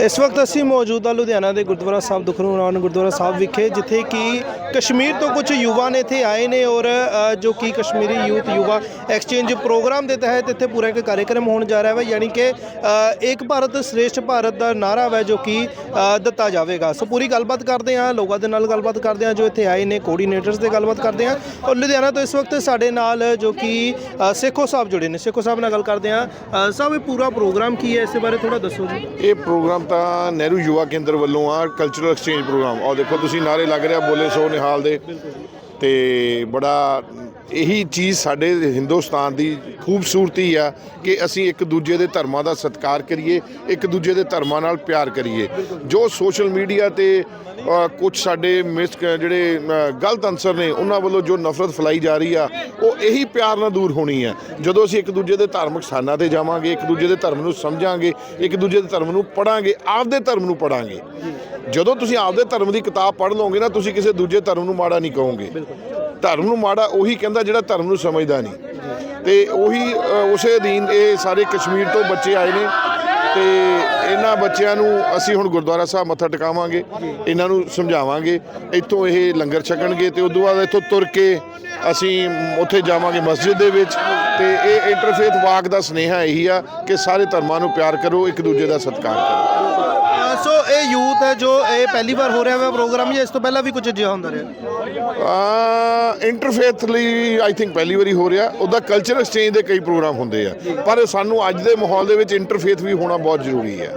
ਇਸ ਵਕਤ ਅਸੀਂ ਮੌਜੂਦ ਹਾਂ ਲੁਧਿਆਣਾ ਦੇ ਗੁਰਦੁਆਰਾ ਸਾਹਿਬ ਦੁਖਰੂ ਨਾਨਕ ਗੁਰਦੁਆਰਾ ਸਾਹਿਬ ਵਿਖੇ ਜਿੱਥੇ ਕਿ ਕਸ਼ਮੀਰ ਤੋਂ ਕੁਝ ਯੁਵਾ ਨੇ ਇੱਥੇ ਆਏ ਨੇ ਔਰ ਜੋ ਕਿ ਕਸ਼ਮੀਰੀ ਯੂਥ ਯੁਵਾ ਐਕਸਚੇਂਜ ਪ੍ਰੋਗਰਾਮ ਦੇ ਤਹਿਤ ਇੱਥੇ ਪੂਰਾ ਇੱਕ ਕਾਰਜਕ੍ਰਮ ਹੋਣ ਜਾ ਰਿਹਾ ਹੈ ਯਾਨੀ ਕਿ ਅ, ਇੱਕ ਭਾਰਤ ਸ੍ਰੇਸ਼ਟ ਭਾਰਤ ਦਾ ਨਾਰਾ ਹੈ ਜੋ ਕਿ ਦਿੱਤਾ ਜਾਵੇਗਾ। ਸੋ ਪੂਰੀ ਗੱਲਬਾਤ ਕਰਦੇ ਹਾਂ ਲੋਕਾਂ ਦੇ ਨਾਲ ਗੱਲਬਾਤ ਕਰਦੇ ਹਾਂ ਜੋ ਇੱਥੇ ਆਏ ਨੇ ਕੋਆਰਡੀਨੇਟਰਸ ਦੇ ਗੱਲਬਾਤ ਕਰਦੇ ਹਾਂ ਔਰ ਲੁਧਿਆਣਾ ਤੋਂ ਇਸ ਵਕਤ ਸਾਡੇ ਨਾਲ ਜੋ ਕਿ ਅ, ਸੇਖੋ ਸਾਹਿਬ ਜੁੜੇ ਨੇ। ਸੇਖੋ ਸਾਹਿਬ ਨਾਲ ਗੱਲ ਕਰਦੇ ਹਾਂ। ਅ, ਸਾਹਿਬ ਇਹ ਪੂਰਾ ਪ੍ਰੋਗਰਾਮ ਕੀ ਹੈ? ਇਸ ਬਾਰੇ ਥੋੜਾ ਦੱਸੋ ਜੀ। ਇਹ ਪ੍ਰੋਗਰਾਮ ਤਾਂ ਨਹਿਰੂ ਯੁਵਾ ਕੇਂਦਰ ਵੱਲੋਂ ਆ ਕਲਚਰਲ ਐਕਸਚੇਂਜ ਪ੍ਰੋਗਰਾਮ। ਔਰ ਦੇਖੋ ਤੁਸੀਂ ਨਾਰੇ ਲੱਗ ਰਿਹਾ ਬੋਲੇ ਸੋ ਨਿਹਾਲ ਦੇ। ਤੇ ਬੜਾ ਇਹੀ ਚੀਜ਼ ਸਾਡੇ ਹਿੰਦੁਸਤਾਨ ਦੀ ਖੂਬਸੂਰਤੀ ਆ ਕਿ ਅਸੀਂ ਇੱਕ ਦੂਜੇ ਦੇ ਧਰਮਾਂ ਦਾ ਸਤਿਕਾਰ ਕਰੀਏ, ਇੱਕ ਦੂਜੇ ਦੇ ਧਰਮਾਂ ਨਾਲ ਪਿਆਰ ਕਰੀਏ। ਜੋ ਸੋਸ਼ਲ ਮੀਡੀਆ ਤੇ ਕੁਝ ਸਾਡੇ ਮਿਸ ਜਿਹੜੇ ਗਲਤ ਅਨਸਰ ਨੇ, ਉਹਨਾਂ ਵੱਲੋਂ ਜੋ ਨਫ਼ਰਤ ਫੈਲਾਈ ਜਾ ਰਹੀ ਆ, ਉਹ ਇਹੀ ਪਿਆਰ ਨਾਲ ਦੂਰ ਹੋਣੀ ਆ। ਜਦੋਂ ਅਸੀਂ ਇੱਕ ਦੂਜੇ ਦੇ ਧਾਰਮਿਕ ਸਥਾਨਾਂ ਤੇ ਜਾਵਾਂਗੇ, ਇੱਕ ਦੂਜੇ ਦੇ ਧਰਮ ਨੂੰ ਸਮਝਾਂਗੇ, ਇੱਕ ਦੂਜੇ ਦੇ ਧਰਮ ਨੂੰ ਪੜਾਂਗੇ, ਆਪਦੇ ਧਰਮ ਨੂੰ ਪੜਾਂਗੇ। ਜਦੋਂ ਤੁਸੀਂ ਆਪਦੇ ਧਰਮ ਦੀ ਕਿਤਾਬ ਪੜ੍ਹ ਲਓਗੇ ਨਾ, ਤੁਸੀਂ ਕਿਸੇ ਦੂਜੇ ਧਰਮ ਨੂੰ ਮਾੜਾ ਨਹੀਂ ਕਹੋਗੇ। ਧਰਮ ਨੂੰ ਮਾੜਾ ਉਹੀ ਕਹਿੰਦਾ ਜਿਹੜਾ ਧਰਮ ਨੂੰ ਸਮਝਦਾ ਨਹੀਂ। ਤੇ ਉਹੀ ਉਸੇ ਅਧੀਨ ਇਹ ਸਾਰੇ ਕਸ਼ਮੀਰ ਤੋਂ ਬੱਚੇ ਆਏ ਨੇ। ਤੇ ਇਹਨਾਂ ਬੱਚਿਆਂ ਨੂੰ ਅਸੀਂ ਹੁਣ ਗੁਰਦੁਆਰਾ ਸਾਹਿਬ ਮੱਥਾ ਟਿਕਾਵਾਂਗੇ, ਇਹਨਾਂ ਨੂੰ ਸਮਝਾਵਾਂਗੇ। ਇੱਥੋਂ ਇਹ ਲੰਗਰ ਛਕਣਗੇ ਤੇ ਉਦੋਂ ਬਾਅਦ ਇੱਥੋਂ ਤੁਰ ਕੇ ਅਸੀਂ ਉੱਥੇ ਜਾਵਾਂਗੇ ਮਸਜਿਦ ਦੇ ਵਿੱਚ। ਤੇ ਇਹ ਇੰਟਰਫੇਥ ਵਾਕ ਦਾ ਸੁਨੇਹਾ ਇਹੀ ਆ ਕਿ ਸਾਰੇ ਧਰਮਾਂ ਨੂੰ ਪਿਆਰ ਕਰੋ, ਇੱਕ ਦੂਜੇ ਦਾ ਸਤਿਕਾਰ ਕਰੋ। ਸੋ ਇਹ ਯੂਥ ਹੈ ਜੋ ਇਹ ਪਹਿਲੀ ਵਾਰ ਹੋ ਰਿਹਾ ਹੈ ਪ੍ਰੋਗਰਾਮ ਜਾਂ ਇਸ ਤੋਂ ਪਹਿਲਾਂ ਵੀ ਕੁਝ ਅਜਿਹਾ ਹੁੰਦਾ ਰਿਹਾ? ਆ ਇੰਟਰਫੇਥ ਲਈ ਆਈ ਥਿੰਕ ਪਹਿਲੀ ਵਾਰੀ ਹੋ ਰਿਹਾ। ਉਹਦਾ ਕਲਚਰ ਐਕਸਚੇਂਜ ਦੇ ਕਈ ਪ੍ਰੋਗਰਾਮ ਹੁੰਦੇ ਆ। ਪਰ ਸਾਨੂੰ ਅੱਜ ਦੇ ਮਾਹੌਲ ਦੇ ਵਿੱਚ ਇੰਟਰਫੇਥ ਵੀ ਹੋਣਾ ਬਹੁਤ ਜ਼ਰੂਰੀ ਹੈ।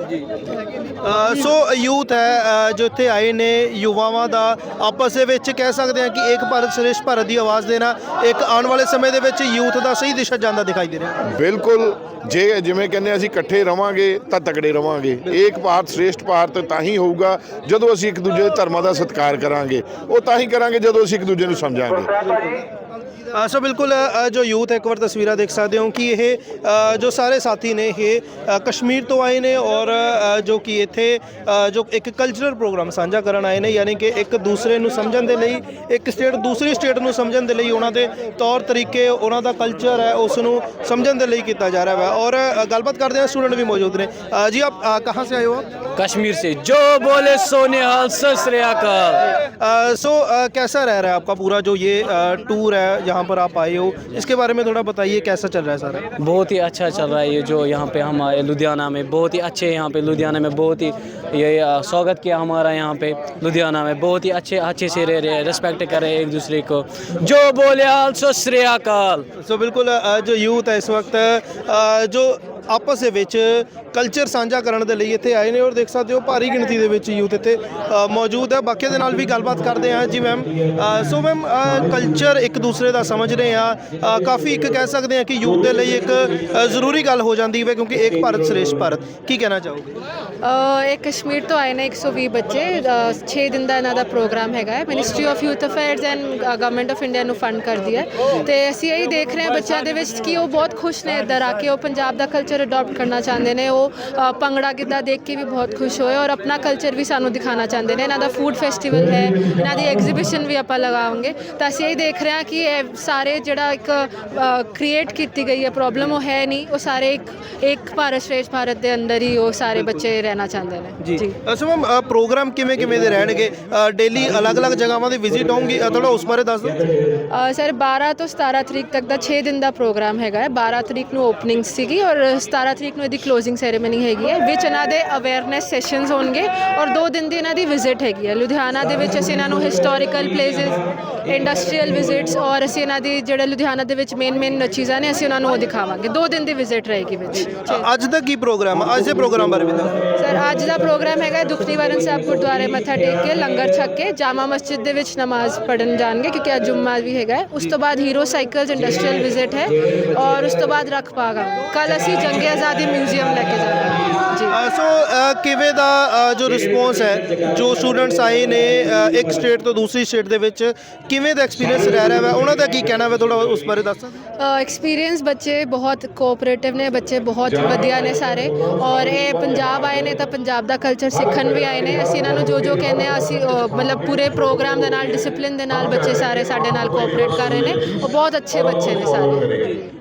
ਸੋ ਯੂਥ ਹੈ ਜੋ ਇੱਥੇ ਆਏ ਨੇ ਯੁਵਾਵਾਂ ਦਾ ਆਪਸ ਦੇ ਵਿੱਚ ਕਹਿ ਸਕਦੇ ਹਾਂ ਕਿ ਇੱਕ ਭਾਰਤ ਸ੍ਰੇਸ਼ਟ ਭਾਰਤ ਦੀ ਆਵਾਜ਼ ਦੇਣਾ ਇੱਕ ਆਉਣ ਵਾਲੇ ਸਮੇਂ ਦੇ ਵਿੱਚ ਯੂਥ ਦਾ ਸਹੀ ਦਿਸ਼ਾ ਜਾਂਦਾ ਦਿਖਾਈ ਦੇ ਰਿਹਾ। ਬਿਲਕੁਲ ਜੇ ਜਿਵੇਂ ਕਹਿੰਦੇ ਅਸੀਂ ਇਕੱਠੇ ਰਵਾਂਗੇ ਤਾਂ ਤਕੜੇ ਰਵਾਂਗੇ। ਏਕ ਭਾਰਤ ਸ੍ਰੇਸ਼ਟ ਭਾਰਤ ਤਾਂ ਹੀ ਹੋਊਗਾ ਜਦੋਂ ਅਸੀਂ ਇੱਕ ਦੂਜੇ ਦੇ ਧਰਮਾਂ ਦਾ ਸਤਿਕਾਰ ਕਰਾਂਗੇ ਉਹ ਤਾਂ ਹੀ ਕਰਾਂਗੇ ਜਦੋਂ ਅਸੀਂ ਇੱਕ ਦੂਜੇ ਨੂੰ ਸਮਝਾਂਗੇ ਸੋ ਬਿਲਕੁਲ ਜੋ ਯੂਥ ਇੱਕ ਵਾਰ ਤਸਵੀਰਾਂ ਦੇਖ ਸਕਦੇ ਹੋ ਕਿ ਇਹ ਜੋ ਸਾਰੇ ਸਾਥੀ ਨੇ ਇਹ ਕਸ਼ਮੀਰ ਤੋਂ ਆਏ ਨੇ ਔਰ ਜੋ ਕਿ ਇੱਥੇ ਜੋ ਇੱਕ ਕਲਚਰਲ ਪ੍ਰੋਗਰਾਮ ਸਾਂਝਾ ਕਰਨ ਆਏ ਨੇ ਯਾਨੀ ਕਿ ਇੱਕ ਦੂਸਰੇ ਨੂੰ ਸਮਝਣ ਦੇ ਲਈ ਇੱਕ ਸਟੇਟ ਦੂਸਰੀ ਸਟੇਟ ਨੂੰ ਸਮਝਣ ਦੇ ਲਈ ਉਹਨਾਂ ਦੇ ਤੌਰ ਤਰੀਕੇ ਉਹਨਾਂ ਦਾ ਕਲਚਰ ਹੈ ਉਸ ਨੂੰ ਸਮਝਣ ਦੇ ਲਈ ਕੀਤਾ ਜਾ ਰਿਹਾ ਹੈ ਔਰ ਗੱਲਬਾਤ ਕਰਦੇ ਹਾਂ ਸਟੂਡੈਂਟ ਵੀ ਮੌਜੂਦ ਨੇ ਜੀ ਆਪ ਕਹਾਂ ਸੇ ਆਏ ਹੋ कश्मीर से। जो बोले सोने हाल सस अकाल। सो कैसा रह रहा है आपका पूरा जो ये आ, टूर है यहाँ पर आप आए हो? इसके बारे में थोड़ा बताइए कैसा चल रहा है सारा? बहुत ही अच्छा चल रहा है ये जो यहाँ पे हम आए लुधियाना में। बहुत ही अच्छे यहाँ पे लुधियाना में बहुत ही ये स्वागत किया हमारा यहाँ पे लुधियाना में। बहुत ही अच्छे अच्छे से रह रहे हैं रेस्पेक्ट कर रहे हैं एक दूसरे को। जो बोले हाल सो श्रेयाकाल सो बिल्कुल जो यूथ है इस वक्त जो ਆਪਸ ਦੇ ਵਿੱਚ ਕਲਚਰ ਸਾਂਝਾ ਕਰਨ ਦੇ ਲਈ ਇੱਥੇ ਆਏ ਨੇ ਔਰ ਦੇਖ ਸਕਦੇ ਹੋ ਭਾਰੀ ਗਿਣਤੀ ਦੇ ਵਿੱਚ ਯੂਥ ਇੱਥੇ ਮੌਜੂਦ ਹੈ। ਬਾਕੀਆਂ ਦੇ ਨਾਲ ਵੀ ਗੱਲਬਾਤ ਕਰਦੇ ਹਾਂ ਜੀ ਮੈਮ ਸੋ ਮੈਮ ਕਲਚਰ ਇੱਕ ਦੂਸਰੇ ਦਾ ਸਮਝ ਰਹੇ ਆ ਕਾਫੀ ਇੱਕ ਕਹਿ ਸਕਦੇ ਹਾਂ ਕਿ ਯੂਥ ਦੇ ਲਈ ਇੱਕ ਜ਼ਰੂਰੀ ਗੱਲ ਹੋ ਜਾਂਦੀ ਹੈ ਕਿਉਂਕਿ ਇੱਕ ਭਾਰਤ ਸ੍ਰੇਸ਼ਟ ਭਾਰਤ। ਕੀ ਕਹਿਣਾ ਚਾਹੋਗੇ? ਇਹ ਕਸ਼ਮੀਰ ਤੋਂ ਆਏ ਨੇ 120 ਬੱਚੇ। 6 ਦਿਨ ਦਾ ਇਹਨਾਂ ਦਾ ਪ੍ਰੋਗਰਾਮ ਹੈਗਾ ਹੈ। Ministry of youth affairs and government of India ਨੂੰ ਫੰਡ ਕਰਦੀ ਹੈ। ਤੇ ਅਸੀਂ ਇਹੀ ਦੇਖ ਰਹੇ ਹਾਂ ਬੱਚਿਆਂ ਦੇ ਵਿੱਚ ਕਿ ਉਹ ਬਹੁਤ ਖੁਸ਼ ਨੇ ਇੱਧਰ ਆ ਕੇ। ਉਹ ਪੰਜਾਬ ਦਾ ਕਲਚਰ ਅਡਾਪਟ ਕਰਨਾ ਚਾਹੁੰਦੇ ਨੇ ਉਹ ਅ, ਭੰਗੜਾ ਗਿੱਧਾ ਦੇਖ ਕੇ ਵੀ ਬਹੁਤ ਖੁਸ਼ ਹੋਏ ਔਰ ਆਪਣਾ ਕਲਚਰ ਵੀ ਸਾਨੂੰ ਦਿਖਾਉਣਾ ਚਾਹੁੰਦੇ ਨੇ। ਇਹਨਾਂ ਦਾ ਫੂਡ ਫੈਸਟੀਵਲ ਹੈ ਇਹਨਾਂ ਦੀ ਐਗਜ਼ੀਬਿਸ਼ਨ ਵੀ ਆਪਾਂ ਲਗਾਵਾਂਗੇ। ਤਾਂ ਅਸੀਂ ਇਹ ਦੇਖ ਰਹੇ ਹਾਂ ਕਿ ਇਹ ਸਾਰੇ ਜਿਹੜਾ ਇੱਕ ਕ੍ਰੀਏਟ ਕੀਤੀ ਗਈ ਹੈ ਪ੍ਰੋਬਲਮ ਉਹ ਹੈ ਨਹੀਂ। ਉਹ ਸਾਰੇ ਇੱਕ ਇੱਕ ਭਾਰਤ ਸ਼੍ਰੇਸ਼ਠ ਭਾਰਤ ਦੇ ਅੰਦਰ ਹੀ ਉਹ ਸਾਰੇ ਬੱਚੇ ਰਹਿਣਾ ਚਾਹੁੰਦੇ ਨੇ। ਜੀ। ਮੈਮ ਪ੍ਰੋਗਰਾਮ ਕਿਵੇਂ ਕਿਵੇਂ ਦੇ ਰਹਿਣਗੇ? ਡੇਲੀ ਅਲੱਗ-ਅਲੱਗ ਜਗ੍ਹਾਵਾਂ ਦੀ ਵਿਜ਼ਿਟ ਹੋਊਗੀ? ਅ, ਥੋੜਾ ਉਸ ਬਾਰੇ ਦੱਸ ਦਿਓ। ਸਰ 12 ਤੋਂ 17 ਤਰੀਕ ਤੱਕ ਦਾ 6 ਦਿਨ ਦਾ ਪ੍ਰੋਗਰਾਮ ਹੈਗਾ ਹੈ। 12 ਤਰੀਕ ਨੂੰ ਓਪਨਿੰਗ ਸੀਗੀ ਔਰ 17 ਤਰੀਕ ਨੂੰ ਇਹਦੀ ਕਲੋਜ਼ਿੰਗ ਸੈਰੇਮਨੀ ਹੈਗੀ ਹੈ ਵਿੱਚ ਇਹਨਾਂ ਦੇ ਅਵੇਅਰਨੈਸ ਸੈਸ਼ਨਸ ਹੋਣਗੇ ਔਰ 2 ਦਿਨ ਦੀ ਇਹਨਾਂ ਦੀ ਵਿਜ਼ਿਟ ਹੈਗੀ ਹੈ। ਲੁਧਿਆਣਾ ਦੇ ਵਿੱਚ ਅਸੀਂ ਇਹਨਾਂ ਨੂੰ ਹਿਸਟੋਰੀਕਲ ਪਲੇਸਿਸ ਇੰਡਸਟਰੀਅਲ ਵਿਜ਼ਿਟਸ ਔਰ ਅਸੀਂ ਇਹਨਾਂ ਦੀ ਜਿਹੜੇ ਲੁਧਿਆਣਾ ਦੇ ਵਿੱਚ ਮੇਨ ਮੇਨ ਚੀਜ਼ਾਂ ਨੇ ਅਸੀਂ ਉਹਨਾਂ ਨੂੰ ਉਹ ਦਿਖਾਵਾਂਗੇ। 2 ਦਿਨ ਦੀ ਵਿਜ਼ਿਟ ਰਹੇਗੀ ਵਿੱਚ। ਅੱਜ ਦਾ ਕੀ ਪ੍ਰੋਗਰਾਮ ਹੈ? ਅੱਜ ਦੇ ਪ੍ਰੋਗਰਾਮ ਬਾਰੇ ਵੀ ਦੱਸੋ ਸਰ ਅੱਜ ਦਾ ਪ੍ਰੋਗਰਾਮ ਹੈਗਾ ਦੁੱਖ ਨਿਵਾਰਨ ਸਾਹਿਬ ਗੁਰਦੁਆਰੇ ਮੱਥਾ ਟੇਕ ਕੇ ਲੰਗਰ ਛਕ ਕੇ ਜਾਮਾ ਮਸਜਿਦ ਦੇ ਵਿੱਚ ਨਮਾਜ਼ ਪੜਨ ਜਾਣਗੇ ਕਿਉਂਕਿ ਅੱਜ ਜੁਮਾ ਵੀ ਹੈਗਾ। ਹੈ। ਉਸ ਤੋਂ ਬਾਅਦ ਹੀਰੋ ਸਾਈਕਲਸ ਇੰਡਸਟਰੀਅਲ ਵਿਜ਼ਿਟ ਹੈ ਔਰ ਉਸ ਤੋਂ ਬਾਅਦ ਰੱਖ ਪਾਗਾ ਕੱਲ ਅਸੀਂ ਜੰਗੇ ਆਜ਼ਾਦੀ ਮਿਊਜ਼ੀਅਮ ਲੈ ਕੇ ਜਾਵਾਂਗੇ ਜੀ। ਅ, ਸੋ ਅ, ਕਿਵੇਂ ਦਾ ਅ, ਜੋ ਰਿਸਪੌਂਸ ਹੈ ਜੋ ਸਟੂਡੈਂਟਸ ਆਏ ਨੇ ਅ, ਇੱਕ ਸਟੇਟ ਤੋਂ ਦੂਸਰੀ ਸਟੇਟ ਦੇ ਵਿੱਚ ਕਿਵੇਂ ਦਾ ਐਕਸਪੀਰੀਅੰਸ ਰਹਿ ਰਿਹਾ ਹੈ ਉਹਨਾਂ ਦਾ ਕੀ ਕਹਿਣਾ ਹੈ ਥੋੜਾ ਉਸ ਬਾਰੇ ਦੱਸ ਸਕਦੇ? ਐਕਸਪੀਰੀਅੰਸ ਬੱਚੇ ਬਹੁਤ ਕੋਆਪਰੇਟਿਵ ਨੇ ਬੱਚੇ ਬਹੁਤ ਵਧੀਆ ਨੇ ਸਾਰੇ। ਔਰ ਇਹ ਪੰਜਾਬ ਆਏ ਨੇ ਤਾਂ ਪੰਜਾਬ ਦਾ ਕਲਚਰ ਸਿੱਖਣ ਵੀ ਆਏ ਨੇ। ਅਸੀਂ ਇਹਨਾਂ ਨੂੰ ਜੋ ਜੋ ਕਹਿੰਦੇ ਆ ਅਸੀਂ ਮਤਲਬ ਪੂਰੇ ਪ੍ਰੋਗਰਾਮ ਦੇ ਨਾਲ ਡਿਸਪਲਿਨ ਦੇ ਨਾਲ ਬੱਚੇ ਸਾਰੇ ਸਾਡੇ ਨਾਲ ਕੋਆਪਰੇਟ ਕਰ ਰਹੇ ਨੇ। ਉਹ ਬਹੁਤ ਅੱਛੇ ਬੱਚੇ ਨੇ ਸਾਰੇ।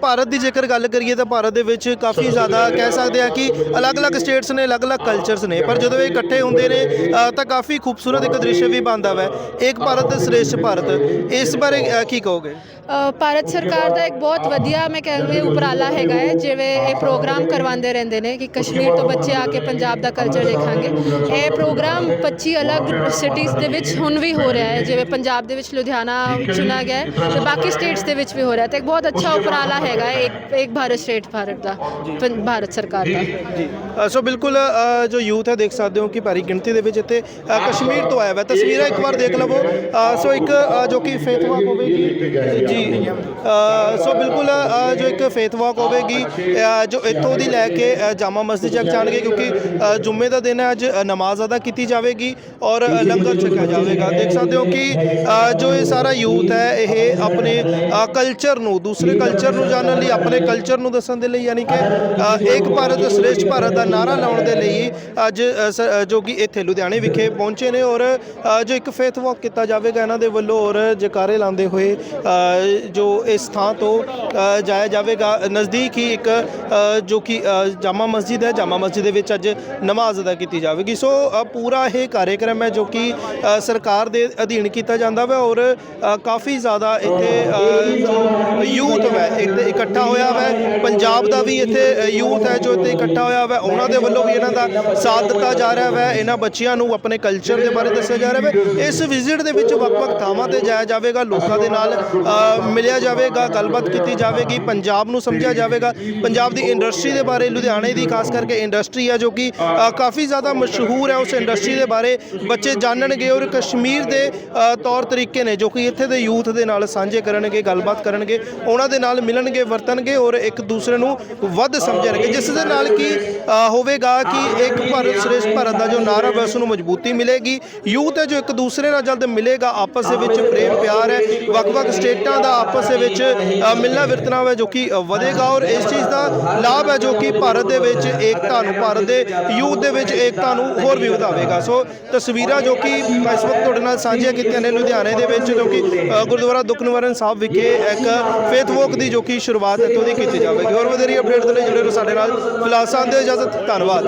ਭਾਰਤ ਦੀ ਜੇਕਰ ਗੱਲ ਕਰੀਏ ਤਾਂ ਭਾਰਤ ਦੇ ਵਿੱਚ ਕਾਫੀ ਜ਼ਿਆਦਾ ਕਹਿ ਸਕਦੇ ਆ ਕਿ ਅਲੱਗ-ਅਲੱਗ ਸਟੇਟਸ ਨੇ, ਅਲੱਗ-ਅਲੱਗ ਕਲਚਰਸ ਨੇ, ਪਰ ਜਦੋਂ ਇਹ ਇਕੱਠੇ ਹੁੰਦੇ ਨੇ ਤਾਂ ਕਾਫੀ ਖੂਬਸੂਰਤ ਇੱਕ ਦ੍ਰਿਸ਼ ਵੀ ਬਣਦਾ ਵੈ। ਇੱਕ ਭਾਰਤ, ਸ੍ਰੇਸ਼ਟ ਭਾਰਤ। ਇਸ ਬਾਰੇ ਕੀ ਕਹੋਗੇ? ਭਾਰਤ ਸਰਕਾਰ ਦਾ ਇੱਕ ਬਹੁਤ ਵਧੀਆ ਮੈਂ ਕਹਿੰਦੀ ਉਪਰਾਲਾ ਹੈਗਾ ਹੈ, ਜਿਵੇਂ ਇਹ ਪ੍ਰੋਗਰਾਮ ਕਰਵਾਉਂਦੇ ਰਹਿੰਦੇ ਨੇ ਕਿ ਕਸ਼ਮੀਰ ਤੋਂ ਬੱਚੇ ਆ ਕੇ ਪੰਜਾਬ ਦਾ ਕਲਚਰ ਦੇਖਾਂਗੇ। ਇਹ ਪ੍ਰੋਗਰਾਮ 25 ਅਲੱਗ ਸਿਟੀਜ਼ ਦੇ ਵਿੱਚ ਹੁਣ ਵੀ ਹੋ ਰਿਹਾ ਹੈ, ਜਿਵੇਂ ਪੰਜਾਬ ਦੇ ਵਿੱਚ ਲੁਧਿਆਣਾ ਚੁਣਾ ਗਿਆ ਹੈ ਤੇ ਬਾਕੀ ਸਟੇਟਸ ਦੇ ਵਿੱਚ ਵੀ ਹੋ ਰਿਹਾ ਹੈ, ਤੇ ਇੱਕ ਬਹੁਤ ਅੱਛਾ ਉਪਰਾਲਾ ਹੈਗਾ ਇੱਕ ਇੱਕ ਭਾਰਤ ਸਟੇਟ ਭਾਰਤ ਦਾ ਪੰ- ਭਾਰਤ ਸਰਕਾਰ ਦਾ। ਜੀ। ਅ, ਸੋ ਬਿਲਕੁਲ ਅ, ਜੋ ਯੂਥ ਹੈ ਦੇਖ ਸਕਦੇ ਹੋ ਕਿ ਭਾਰੀ ਗਿਣਤੀ ਦੇ ਵਿੱਚ ਇੱਥੇ ਅ, ਕਸ਼ਮੀਰ ਤੋਂ ਆਇਆ ਹੈ ਤਸਵੀਰਾਂ ਇੱਕ ਵਾਰ ਦੇਖ ਲਵੋ। ਅ, ਸੋ ਇੱਕ ਅ, ਜੋ ਕਿ ਫੇਥ ਵਾਕ ਹੋਵੇਗੀ ਜੀ। ਅ, ਸੋ ਬਿਲਕੁਲ ਅ, ਜੋ ਇੱਕ ਫੇਥ ਵਾਕ ਹੋਵੇਗੀ ਅ, ਜੋ ਇੱਥੋਂ ਦੀ ਲੈ ਕੇ ਅ, ਜਾਮਾ ਮਸਜਿਦ ਤੱਕ ਜਾਣਗੇ ਕਿਉਂਕਿ ਅ, ਜੁਮੇ ਦਾ ਦਿਨ ਹੈ ਅੱਜ ਅ, ਨਮਾਜ਼ ਅਦਾ ਕੀਤੀ ਜਾਵੇਗੀ ਔਰ ਅ, ਲੰਗਰ ਛਕਿਆ ਜਾਵੇਗਾ। ਦੇਖ ਸਕਦੇ ਹੋ ਕਿ ਅ, ਜੋ ਇਹ ਸਾਰਾ ਯੂਥ ਹੈ ਇਹ ਆਪਣੇ ਕਲਚਰ ਨੂੰ ਦੂਸਰੇ ਕਲਚਰ ਕਲਚਰ ਨੂੰ ਜਾਣਨ ਲਈ, ਆਪਣੇ ਕਲਚਰ ਨੂੰ ਦੱਸਣ ਦੇ ਲਈ, ਯਾਨੀ ਕਿ ਏਕ ਭਾਰਤ, ਸ੍ਰੇਸ਼ਟ ਭਾਰਤ ਦਾ ਨਾਰਾ ਲਾਉਣ ਦੇ ਲਈ ਅੱਜ ਸ- ਜੋ ਕਿ ਇੱਥੇ ਲੁਧਿਆਣੇ ਵਿਖੇ ਪਹੁੰਚੇ ਨੇ ਔਰ ਜੋ ਇੱਕ ਫੇਥ ਵਾਕ ਕੀਤਾ ਜਾਵੇਗਾ ਇਹਨਾਂ ਦੇ ਵੱਲੋਂ ਔਰ ਜਕਾਰੇ ਲਾਉਂਦੇ ਹੋਏ ਜੋ ਇਸ ਥਾਂ ਤੋਂ ਜਾਇਆ ਜਾਵੇਗਾ। ਨਜ਼ਦੀਕ ਹੀ ਇੱਕ ਜੋ ਕਿ ਜਾਮਾ ਮਸਜਿਦ ਹੈ। ਜਾਮਾ ਮਸਜਿਦ ਦੇ ਵਿੱਚ ਅੱਜ ਨਮਾਜ਼ ਅਦਾ ਕੀਤੀ ਜਾਵੇਗੀ। ਸੋ ਪੂਰਾ ਇਹ ਕਾਰਜਕ੍ਰਮ ਹੈ ਜੋ ਕਿ ਸਰਕਾਰ ਦੇ ਅਧੀਨ ਕੀਤਾ ਜਾਂਦਾ ਵਾ ਔਰ ਕਾਫੀ ਜ਼ਿਆਦਾ ਇੱਥੇ ਜੋ ਯੂਥ ਹੈ ਇੱਥੇ ਇਕੱਠਾ ਹੋਇਆ ਹੈ ਪੰਜਾਬ ਦਾ ਵੀ ਇੱਥੇ ਯੂਥ ਹੈ ਜੋ ਇੱਥੇ ਇਕੱਠਾ ਹੋਇਆ ਹੈ ਉਹਨਾਂ ਦੇ ਵੱਲੋਂ ਵੀ ਇਹਨਾਂ ਦਾ ਸਾਥ ਦਿੱਤਾ ਜਾ ਰਿਹਾ ਹੈ ਇਹਨਾਂ ਬੱਚਿਆਂ ਨੂੰ ਆਪਣੇ ਕਲਚਰ ਦੇ ਬਾਰੇ ਦੱਸਿਆ ਜਾ ਰਿਹਾ ਹੈ ਇਸ ਵਿਜ਼ਿਟ ਦੇ ਵਿੱਚ ਵੱਖ-ਵੱਖ ਥਾਵਾਂ ਤੇ ਜਾਇਆ ਜਾਵੇਗਾ, ਲੋਕਾਂ ਦੇ ਨਾਲ ਮਿਲਿਆ ਜਾਵੇਗਾ, ਗੱਲਬਾਤ ਕੀਤੀ ਜਾਵੇਗੀ, ਪੰਜਾਬ ਨੂੰ ਸਮਝਿਆ ਜਾਵੇਗਾ। ਪੰਜਾਬ ਦੀ ਇੰਡਸਟਰੀ ਦੇ ਬਾਰੇ, ਲੁਧਿਆਣੇ ਦੀ ਖਾਸ ਕਰਕੇ ਇੰਡਸਟਰੀ ਹੈ ਜੋ ਕਿ ਕਾਫੀ ਜ਼ਿਆਦਾ ਮਸ਼ਹੂਰ ਹੈ ਉਸ ਇੰਡਸਟਰੀ ਦੇ ਬਾਰੇ। ਬੱਚੇ ਜਾਣਨਗੇ ਔਰ ਕਸ਼ਮੀਰ ਦੇ ਤੌਰ ਤਰੀਕੇ ਨੇ ਜੋ ਕਿ ਇੱਥੇ ਦੇ ਯੂਥ ਦੇ ਨਾਲ ਸਾਂਝੇ ਕਰਨਗੇ, ਗੱਲਬਾਤ ਕਰਨਗੇ। ਉਹਨਾਂ ਦੇ ਨਾਲ ਮਿਲਣਗੇ, ਵਰਤਣਗੇ ਔਰ ਇੱਕ ਦੂਸਰੇ ਨੂੰ ਵੱਧ ਸਮਝਣਗੇ। ਜਿਸ ਦੇ ਨਾਲ ਕੀ ਹੋਵੇਗਾ ਕਿ ਇੱਕ ਭਾਰਤ ਸ੍ਰੇਸ਼ਟ ਭਾਰਤ ਦਾ ਜੋ ਨਾਰਾ ਹੈ ਉਸ ਨੂੰ ਮਜ਼ਬੂਤੀ ਮਿਲੇਗੀ। ਯੂਥ ਹੈ ਜੋ ਇੱਕ ਦੂਸਰੇ ਨਾਲ ਜਲਦ ਮਿਲੇਗਾ, ਆਪਸ ਦੇ ਵਿੱਚ ਪ੍ਰੇਮ ਪਿਆਰ ਹੈ। ਵੱਖ-ਵੱਖ ਸਟੇਟਾਂ ਦਾ ਆਪਸ ਦੇ ਵਿੱਚ ਮਿਲਣਾ ਵਰਤਣਾ ਹੈ ਜੋ ਕਿ ਵਧੇਗਾ ਔਰ ਇਸ ਚੀਜ਼ ਦਾ ਲਾਭ ਹੈ ਜੋ ਕਿ ਭਾਰਤ ਦੇ ਵਿੱਚ ਏਕਤਾ ਨੂੰ, ਭਾਰਤ ਦੇ ਯੂਥ ਦੇ ਵਿੱਚ ਏਕਤਾ ਨੂੰ ਹੋਰ ਵੀ ਵਧਾਵੇਗਾ। ਸੋ, ਤਸਵੀਰਾਂ ਜੋ ਕਿ ਇਸ ਵਕਤ ਤੁਹਾਡੇ ਨਾਲ ਸਾਂਝੀਆਂ ਕੀਤੀਆਂ ਨੇ ਲੁਧਿਆਣੇ ਦੇ ਵਿੱਚ, ਜੋ ਕਿ ਗੁਰਦੁਆਰਾ ਦੁੱਖ ਨਿਵਾਰਨ ਸਾਹਿਬ ਵਿਖੇ ਇੱਕ ਫੇਥ ਵੋਕ ਦੀ ਜੋ ਕਿ ਸ਼ੁਰੂਆਤ ਇੱਥੋਂ ਦੀ ਕੀਤੀ ਜਾਵੇਗੀ। ਹੋਰ ਵਧੇਰੀ ਅਪਡੇਟ ਦੇ ਲਈ ਜੁੜੇ ਰਹੋ ਸਾਡੇ ਨਾਲ। ਫਿਲਹਾਲ ਸਾਨੂੰ ਦਿਓ, ਇਜਾਜ਼ਤ, ਧੰਨਵਾਦ।